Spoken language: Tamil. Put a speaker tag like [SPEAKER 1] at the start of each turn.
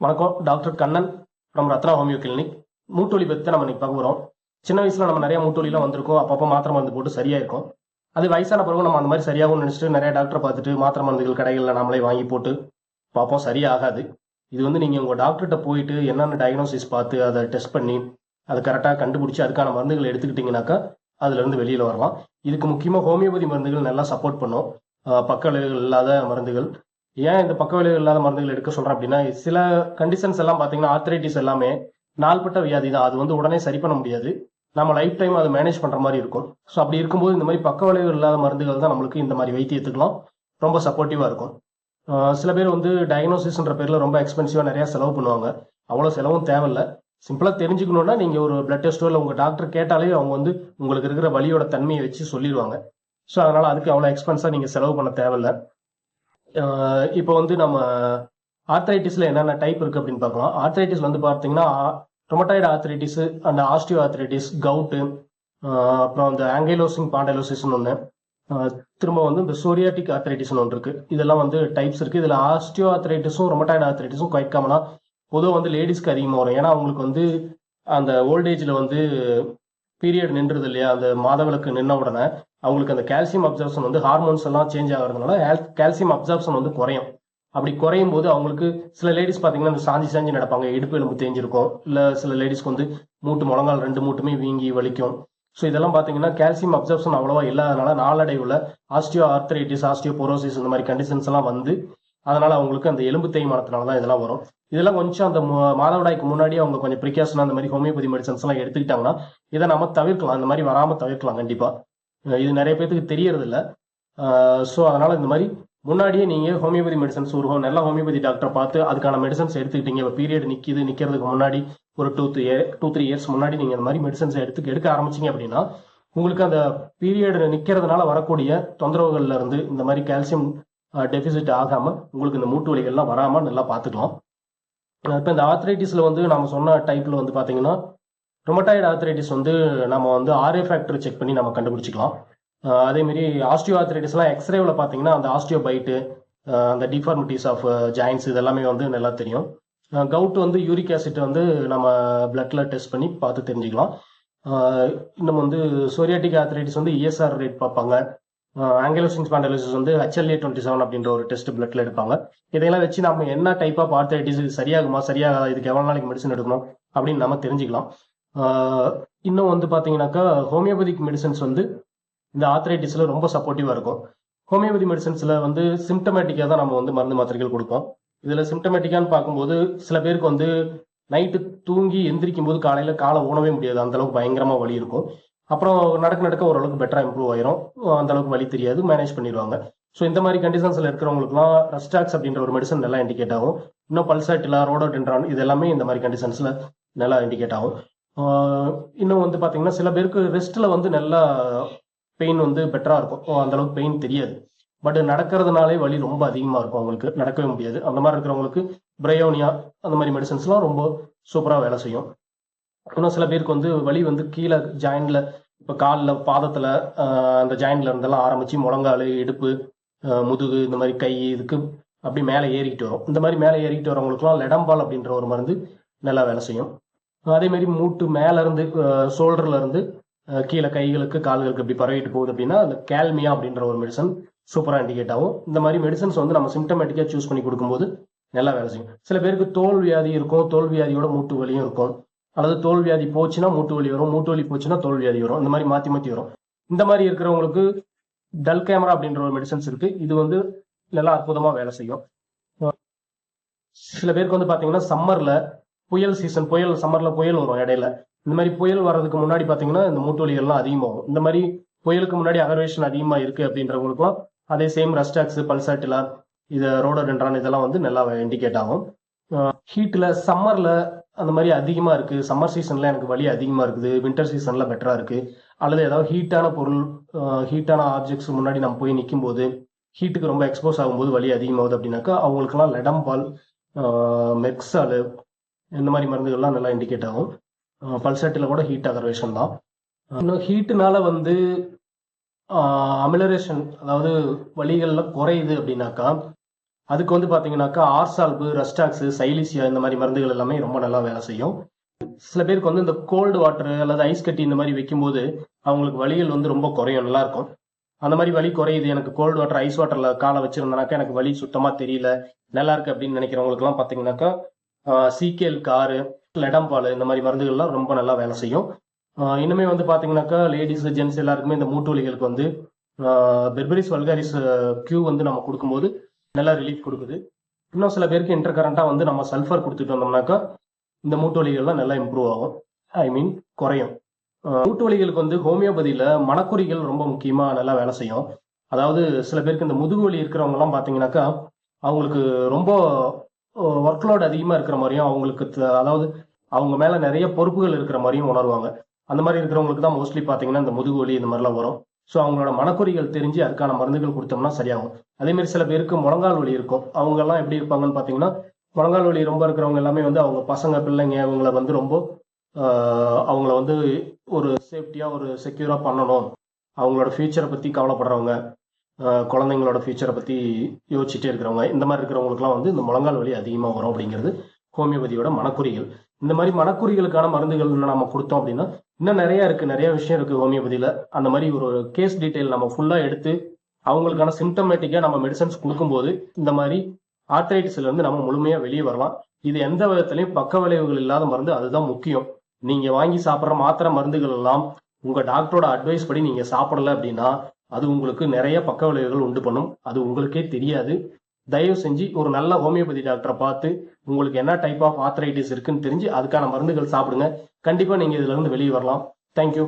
[SPEAKER 1] வணக்கம். டாக்டர் கண்ணன் நம்ம ரத்னா ஹோமியோ கிளினிக். மூட்டொலி பற்றி நம்ம இன்னைக்கு பார்க்க போகிறோம் சின்ன வயசில் நம்ம நிறைய மூட்டொலிலாம் வந்திருக்கோம். அப்பப்போ மாத்திரை மருந்து போட்டு சரியாக இருக்கும் அது வயசான பிறகு நம்ம அந்த மாதிரி சரியாகும்னு நினச்சிட்டு நிறைய டாக்டரை பார்த்துட்டு மாத்திரை மருந்துகள் கடைகளில் நம்மளே வாங்கி போட்டு பார்ப்போம். சரியாகாது. இது வந்து நீங்கள் உங்கள் டாக்டர்கிட்ட போயிட்டு என்னென்ன டயக்னோசிஸ் பார்த்து அதை டெஸ்ட் பண்ணி அதை கரெக்டாக கண்டுபிடிச்சி அதுக்கான மருந்துகள் எடுத்துக்கிட்டிங்கனாக்கா அதுலேருந்து வெளியில் வரலாம். இதுக்கு முக்கியமாக ஹோமியோபதி மருந்துகள் நல்லா சப்போர்ட் பண்ணும். பக்க விளைவுகள் இல்லாத மருந்துகள் ஏன் இந்த பக்க விளைவு இல்லாத மருந்துகள் எடுக்க சொல்றேன் அப்படின்னா சில கண்டிஷன்ஸ் எல்லாம் பார்த்தீங்கன்னா ஆர்த்ரைட்டிஸ் எல்லாமே நாள்பட்ட வியாதி தான். அது வந்து உடனே சரி பண்ண முடியாது. நம்ம லைஃப் டைம் அதை மேனேஜ் பண்ணுற மாதிரி இருக்கும். ஸோ அப்படி இருக்கும்போது இந்த மாதிரி பக்க விளைவு இல்லாத மருந்துகள் தான் நம்மளுக்கு இந்த மாதிரி வைத்தியத்துக்கெல்லாம் ரொம்ப சப்போர்ட்டிவாக இருக்கும். சில பேர் வந்து டயக்னோசிஸ்ன்ற பேரில் ரொம்ப எக்ஸ்பென்சிவாக நிறையா செலவு பண்ணுவாங்க. அவ்வளோ செலவும் தேவையில்ல. சிம்பிளாக தெரிஞ்சுக்கணுன்னா நீங்கள் ஒரு பிளட் டெஸ்ட்டோ இல்லை உங்கள் டாக்டர் கேட்டாலே அவங்க வந்து உங்களுக்கு இருக்கிற வலியோட தன்மையை வச்சு சொல்லிடுவாங்க. ஸோ அதனால் அதுக்கு அவ்வளோ எக்ஸ்பென்ஸாக நீங்கள் செலவு பண்ண தேவையில்ல. இப்போ வந்து நம்ம ஆர்த்ரைட்டிஸில் என்னென்ன டைப் இருக்குது அப்படின்னு பார்க்கலாம். ஆர்த்ரைட்டிஸ் வந்து பார்த்தீங்கன்னா ரொமட்டாய்டு ஆர்த்ரைட்டிஸ் அந்த ஆஸ்டியோ ஆர்த்ரைட்டிஸ் கவுட்டு அப்புறம் இந்த ஆங்கிலோசிங் பாண்டலோசிஸ்னு ஒன்று திரும்ப வந்து இந்த சோரியாட்டிக் ஆர்த்ரைட்டிஸ்னு ஒன்று இருக்குது இதெல்லாம் வந்து டைப்ஸ் இருக்குது இதில் ஆஸ்டியோ ஆர்த்ரைட்டிஸும் ரொமட்டாய்டு ஆர்த்ரைட்டிஸும் குவைட் காமனாக பொதுவாக வந்து லேடிஸ்க்கு அதிகமாக வரும். ஏன்னா அவங்களுக்கு வந்து அந்த ஓல்டேஜில் வந்து பீரியட் நின்றுது இல்லையா? அந்த மாதவிளக்கு நின்ன உடனே அவங்களுக்கு அந்த கால்சியம் அப்சர்ப்ஷன் வந்து ஹார்மோன்ஸ் எல்லாம் சேஞ்ச் ஆகிறதுனால கால்சியம் அப்சர்ப்ஷன் வந்து குறையும். அப்படி குறையும் போது அவங்களுக்கு சில லேடிஸ் பார்த்தீங்கன்னா அந்த சாஞ்சி சாஞ்சி நடப்பாங்க. இடுப்பு எலும்பு தேஞ்சிருக்கும். இல்லை சில லேடிஸ்க்கு வந்து மூட்டு முழங்கால் ரெண்டு மூட்டுமே வீங்கி வலிக்கும். ஸோ இதெல்லாம் பார்த்தீங்கன்னா கால்சியம் அப்சர்ப்ஷன் அவ்வளோவா இல்லாதனால நாளடைவில் ஆஸ்டியோ ஆர்த்தரைட்டிஸ் ஆஸ்டியோ போரோசிஸ் இந்த மாதிரி கண்டிஷன்ஸ் எல்லாம் வந்து அதனால அவங்களுக்கு அந்த எலும்பு தேய்மானத்தினால தான் இதெல்லாம் வரும். இதெல்லாம் கொஞ்சம் அந்த மாதவிடாய்க்கு முன்னாடி அவங்க கொஞ்சம் ப்ரிகாஷன் அந்த மாதிரி ஹோமியோபதி மெடிசன்ஸ் எல்லாம் எடுத்துக்கிட்டாங்கன்னா இதை நம்ம தவிர்க்கலாம். அந்த மாதிரி வராமல் தவிர்க்கலாம் கண்டிப்பாக இது நிறைய பேர்த்துக்கு தெரியறதில்ல. ஸோ அதனால் இந்த மாதிரி முன்னாடியே நீங்கள் ஹோமியோபதி மெடிசன்ஸ் ஒரு நல்ல ஹோமியோபதி டாக்டரை பார்த்து அதுக்கான மெடிசன்ஸ் எடுத்துக்கிட்டீங்க. இப்போ பீரியட் நிற்கிது நிற்கிறதுக்கு முன்னாடி ஒரு two three two three years முன்னாடி நீங்கள் இந்த மாதிரி மெடிசன்ஸ் எடுத்து எடுக்க ஆரம்பிச்சீங்க அப்படின்னா உங்களுக்கு அந்த பீரியட் நிற்கிறதுனால வரக்கூடிய தொந்தரவுகள்ல இருந்து இந்த மாதிரி கால்சியம் டெபிசிட் ஆகாமல் உங்களுக்கு இந்த மூட்டு வலிகள்லாம் வராமல் நல்லா பார்த்துக்கலாம். இப்போ இந்த ஆர்த்ரைட்டிஸ்ல வந்து நம்ம சொன்ன டைப்பில் வந்து பார்த்தீங்கன்னா ரொமட்டாய்டு ஆர்த்ரைட்டிஸ் வந்து நம்ம வந்து ஆர்ஏ ஃபேக்டர் செக் பண்ணி நம்ம கண்டுபிடிச்சிக்கலாம். அதேமாரி ஆஸ்டியோ ஆர்த்ரைட்டிஸ்லாம் எக்ஸ்ரேவில் பார்த்தீங்கன்னா அந்த ஆஸ்டியோ பைட்டு அந்த டிஃபார்மிட்டிஸ் ஆஃப் ஜாயின்ஸ் இதெல்லாமே வந்து நல்லா தெரியும். கவுட் வந்து யூரிக் ஆசிட் வந்து நம்ம பிளட்ல டெஸ்ட் பண்ணி பார்த்து தெரிஞ்சுக்கலாம். இன்னும் வந்து சோரியாட்டிக் ஆர்த்ரைட்டிஸ் வந்து இஎஸ்ஆர் ரேட் பார்ப்பாங்க. ஆங்கிலோசின் ஸ்பாண்டலோசிஸ் வந்து ஹெச்எல்ஏ டுவெண்ட்டி செவன் அப்படின்ற ஒரு டெஸ்ட் பிளட்ல எடுப்பாங்க. இதையெல்லாம் வச்சு நம்ம என்ன டைப் ஆஃப் ஆர்த்ரைட்டிஸ் இது சரியாகுமா சரியாகாதா இதுக்கு எவ்வளோ நாளைக்கு மெடிசன் எடுக்கணும் அப்படின்னு நம்ம தெரிஞ்சுக்கலாம். இன்னும் வந்து பார்த்தீங்கன்னாக்கா ஹோமியோபதிக் மெடிசன்ஸ் வந்து இந்த ஆத்ரைட்டிஸில் ரொம்ப சப்போர்ட்டிவாக இருக்கும். ஹோமியோபதி மெடிசன்ஸில் வந்து சிம்டமேட்டிக்காக தான் நம்ம வந்து மருந்து மாத்திரைகள் கொடுப்போம். இதில் சிம்டமேட்டிக்கான்னு பார்க்கும்போது சில பேருக்கு வந்து நைட்டு தூங்கி எந்திரிக்கும் போது காலையில் காலை ஊனவே முடியாது. அந்த அளவுக்கு பயங்கரமாக வலி இருக்கும். அப்புறம் நடக்க நடக்க ஓரளவுக்கு பெட்டராக இம்ப்ரூவ் ஆயிரும். அந்தளவுக்கு வலி தெரியாது. மேனேஜ் பண்ணிடுவாங்க. ஸோ இந்த மாதிரி கண்டிஷன்ஸில் இருக்கிறவங்களுக்குலாம் ரெஸ்டாக்ஸ் அப்படின்ற ஒரு மெடிசன் நல்லா இண்டிகேட் ஆகும். இன்னும் பல்சாட்டிலா ரோடோடென்ட்ரான் இது எல்லாமே இந்த மாதிரி கண்டிஷன்ஸில் நல்லா இண்டிகேட் ஆகும். இன்னும் வந்து பார்த்தீங்கன்னா சில பேருக்கு ரெஸ்ட்டில் வந்து நல்லா பெயின் வந்து பெட்டராக இருக்கும். ஓ, பெயின் தெரியாது. பட் நடக்கிறதுனாலே வலி ரொம்ப அதிகமாக இருக்கும் அவங்களுக்கு. நடக்கவே முடியாது. அந்த மாதிரி இருக்கிறவங்களுக்கு பிரயோனியா அந்த மாதிரி மெடிசன்ஸ்லாம் ரொம்ப சூப்பராக வேலை செய்யும். இன்னும் சில பேருக்கு வந்து வலி வந்து கீழே ஜாயிண்டில் இப்போ காலில் பாதத்தில் அந்த ஜாயிண்டில் இருந்தெல்லாம் ஆரம்பித்து முழங்கால் இடுப்பு முதுகு இந்த மாதிரி கை இதுக்கு அப்படி மேலே ஏறிக்கிட்டு வரும். இந்த மாதிரி மேலே ஏறிக்கிட்டு வரவங்களுக்குலாம் லெடம்பால் அப்படின்ற ஒரு மருந்து நல்லா வேலை செய்யும். அதே மாதிரி மூட்டு மேல இருந்து ஷோல்டர்ல இருந்து கீழே கைகளுக்கு கால்களுக்கு இப்படி பரவிட்டு போகுது அப்படின்னா அந்த கேல்மியா அப்படின்ற ஒரு மெடிசன் சூப்பராக இண்டிகேட் ஆகும். இந்த மாதிரி மெடிசன்ஸ் வந்து நம்ம சிம்டமேட்டிக்காக சூஸ் பண்ணி கொடுக்கும்போது நல்லா வேலை செய்யும். சில பேருக்கு தோல் வியாதி இருக்கும் தோல் வியாதியோட மூட்டு வலியும் இருக்கும். அல்லது தோல் வியாதி போச்சுன்னா மூட்டு வலி வரும் மூட்டு வலி போச்சுன்னா தோல் வியாதி வரும். இந்த மாதிரி மாற்றி மாற்றி வரும். இந்த மாதிரி இருக்கிறவங்களுக்கு டல் கேமரா அப்படின்ற ஒரு மெடிசன்ஸ் இருக்கு. இது வந்து நல்லா அற்புதமாக வேலை செய்யும். சில பேருக்கு வந்து பார்த்தீங்கன்னா சம்மர்ல புயல் சீசன் புயல் சம்மர்ல புயல் வரும் இடையில. இந்த மாதிரி புயல் வர்றதுக்கு முன்னாடி பாத்தீங்கன்னா இந்த மூட்டு வலிகள்லாம் அதிகமாகும். இந்த மாதிரி புயலுக்கு முன்னாடி அகர்வேஷன் அதிகமா இருக்கு அப்படின்றவங்களுக்கும் அதே சேம் ரஸ்டாக்ஸ் பல்சாட்டிலா இது ரோடோடென்ட்ரான் இதெல்லாம் வந்து நல்லா இண்டிகேட் ஆகும். ஹீட்டில் சம்மரில் அந்த மாதிரி அதிகமாக இருக்கு. சம்மர் சீசன்ல எனக்கு வலி அதிகமாக இருக்குது. வின்டர் சீசன்ல பெட்டராக இருக்கு. அல்லது ஏதாவது ஹீட்டான பொருள் ஹீட்டான ஆப்ஜெக்ட்ஸ் முன்னாடி நம்ம போய் நிற்கும் போது ஹீட்டுக்கு ரொம்ப எக்ஸ்போஸ் ஆகும்போது வலி அதிகமாகுது அப்படின்னாக்கா அவங்களுக்குலாம் லெடம்பால் மெக்ஸாலு இந்த மாதிரி மருந்துகள்லாம் நல்லா இண்டிகேட் ஆகும். பல்சட்டில் கூட ஹீட் அகர்வேஷன் தான். இன்னும் ஹீட்டுனால வந்து அமிலரேஷன் அதாவது வலிகள்லாம் குறையுது அப்படின்னாக்கா அதுக்கு வந்து பார்த்தீங்கன்னாக்கா ஆர்சால்பு ரஸ்டாக்ஸு சைலிசியா இந்த மாதிரி மருந்துகள் எல்லாமே ரொம்ப நல்லா வேலை செய்யும். சில பேருக்கு வந்து இந்த கோல்டு வாட்டர் அல்லது ஐஸ் கட்டி இந்த மாதிரி வைக்கும்போது அவங்களுக்கு வழிகள் வந்து ரொம்ப குறையும் நல்லா இருக்கும். அந்த மாதிரி வலி குறையுது எனக்கு கோல்டு வாட்டர் ஐஸ் வாட்டரில் காலை வச்சிருந்தனாக்கா எனக்கு வலி சுத்தமாக தெரியல நல்லா இருக்கு அப்படின்னு நினைக்கிறவங்களுக்குலாம் பார்த்தீங்கன்னாக்கா சிகேல் காரு லெடம்பால் இந்த மாதிரி மருந்துகள்லாம் ரொம்ப நல்லா வேலை செய்யும். இன்னுமே வந்து பார்த்தீங்கன்னாக்கா லேடிஸ் ஜென்ட்ஸ் எல்லாருக்குமே இந்த மூட்டு வலிகளுக்கு வந்து பெர்பரிஸ் வல்காரிஸ் கியூ வந்து நம்ம கொடுக்கும்போது நல்லா ரிலீஃப் கொடுக்குது. இன்னும் சில பேருக்கு இன்டர் வந்து நம்ம சல்ஃபர் கொடுத்துட்டு வந்தோம்னாக்கா இந்த மூட்டு வலிகள்லாம் நல்லா இம்ப்ரூவ் ஆகும். ஐ மீன் குறையும். மூட்டு வலிகளுக்கு வந்து ஹோமியோபதியில் மணக்குறிகள் ரொம்ப முக்கியமாக நல்லா வேலை செய்யும். அதாவது சில பேருக்கு இந்த முதுகு வலி இருக்கிறவங்கலாம் பார்த்தீங்கன்னாக்கா அவங்களுக்கு ரொம்ப ஒர்க் லோட் அதிகமாக இருக்கிற மாதிரியும் அவங்களுக்கு அதாவது அவங்க மேலே நிறைய பொறுப்புகள் இருக்கிற மாதிரியும் உணர்வாங்க. அந்த மாதிரி இருக்கிறவங்களுக்கு தான் மோஸ்ட்லி பார்த்தீங்கன்னா இந்த முதுகு வலி இந்த மாதிரிலாம் வரும். ஸோ அவங்களோட மனக்குறிகள் தெரிஞ்சு அதுக்கான மருந்துகள் கொடுத்தோம்னா சரியாகும். அதேமாதிரி சில பேருக்கு முழங்கால் வலி இருக்கும். அவங்கெல்லாம் எப்படி இருப்பாங்கன்னு பார்த்தீங்கன்னா முழங்கால் வலி ரொம்ப இருக்கிறவங்க எல்லாமே வந்து அவங்க பசங்க பிள்ளைங்க இவங்கள வந்து ரொம்ப அவங்கள வந்து ஒரு சேஃப்டியாக ஒரு செக்யூராக பண்ணணும். அவங்களோட ஃபியூச்சரை பற்றி கவலைப்படுறவங்க. குழந்தைங்களோட ஃபியூச்சரை பற்றி யோசிச்சுட்டே இருக்கிறவங்க இந்த மாதிரி இருக்கிறவங்களுக்குலாம் வந்து இந்த முழங்கால் வலி அதிகமாக வரும் அப்படிங்கிறது ஹோமியோபதியோட மனக்குறிகள். இந்த மாதிரி மனக்குறிகளுக்கான மருந்துகள் நம்ம கொடுத்தோம் அப்படின்னா இன்னும் நிறையா இருக்குது நிறைய விஷயம் இருக்குது ஹோமியோபதியில் அந்த மாதிரி ஒரு கேஸ் டீட்டெயில் நம்ம ஃபுல்லாக எடுத்து அவங்களுக்கான சிம்டமேட்டிக்காக நம்ம மெடிசன்ஸ் கொடுக்கும்போது இந்த மாதிரி ஆர்த்ரைட்டிஸ்லேருந்து நம்ம முழுமையாக வெளியே வரலாம். இது எந்த விதத்துலையும் பக்க விளைவுகள் இல்லாத மருந்து அதுதான் முக்கியம். நீங்கள் வாங்கி சாப்பிட்ற மாத்திரை மருந்துகள் எல்லாம் உங்கள் டாக்டரோட அட்வைஸ் படி நீங்கள் சாப்பிடல அப்படின்னா அது உங்களுக்கு நிறைய பக்க விளைவுகள் உண்டு பண்ணும். அது உங்களுக்கே தெரியாது. தயவு செஞ்சு ஒரு நல்ல ஹோமியோபதி டாக்டரை பார்த்து உங்களுக்கு என்ன டைப் ஆஃப் ஆர்த்ரைட்டிஸ் இருக்குன்னு தெரிஞ்சு அதுக்கான மருந்துகள் சாப்பிடுங்க. கண்டிப்பாக நீங்கள் இதுலேருந்து வெளியே வரலாம். தேங்க்யூ